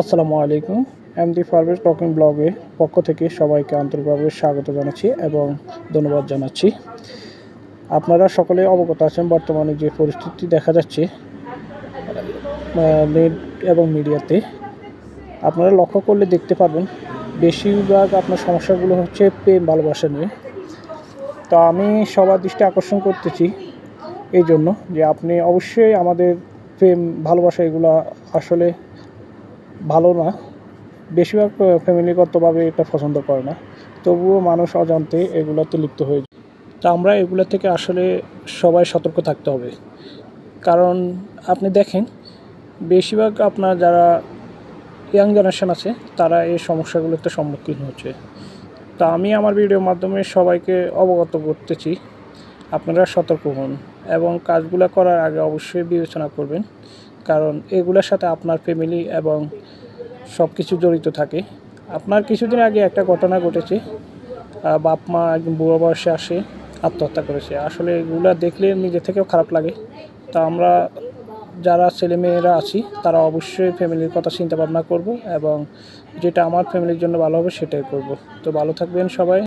আসসালামু আলাইকুম। MD Parvez talking ব্লগে পক্ষ থেকে সবাইকে আন্তরিকভাবে স্বাগত জানাচ্ছি এবং ধন্যবাদ জানাচ্ছি। আপনারা সকলে অবগত আছেন, বর্তমানে যে পরিস্থিতি দেখা যাচ্ছে নেট এবং মিডিয়াতে। আপনারা লক্ষ্য করলে দেখতে পারবেন, বেশিরভাগ আপনার সমস্যাগুলো হচ্ছে প্রেম ভালোবাসা নিয়ে। তো আমি সবার দৃষ্টি আকর্ষণ করতেছি এই জন্য যে আপনি অবশ্যই আমাদের প্রেম, ভালোবাসা এগুলো আসলে ভালো না। বেশিরভাগ ফ্যামিলিগতভাবে এটা পছন্দ করে না। তবুও মানুষ অজান্তে এগুলোতে লিপ্ত হয়ে যায়। তা আমরা এগুলো থেকে আসলে সবাই সতর্ক থাকতে হবে। কারণ আপনি দেখেন, বেশিরভাগ আপনার যারা ইয়াং জেনারেশন আছে, তারা এই সমস্যাগুলোতে সম্মুখীন হচ্ছে। তা আমি আমার ভিডিওর মাধ্যমে সবাইকে অবগত করতেছি, আপনারা সতর্ক হন এবং কাজগুলো করার আগে অবশ্যই বিবেচনা করবেন। কারণ এগুলোর সাথে আপনার ফ্যামিলি এবং সব কিছু জড়িত থাকে। আপনার কিছুদিন আগে একটা ঘটনা ঘটেছে। বাপ মা একদম বুড়ো বয়সে আসে, আত্মহত্যা করেছে। আসলে এগুলো দেখলে নিজে থেকেও খারাপ লাগে। তা আমরা যারা ছেলেমেয়েরা আছি, তারা অবশ্যই ফ্যামিলির কথা চিন্তা ভাবনা করব এবং যেটা আমার ফ্যামিলির জন্য ভালো হবে সেটাই করব। তো ভালো থাকবেন সবাই।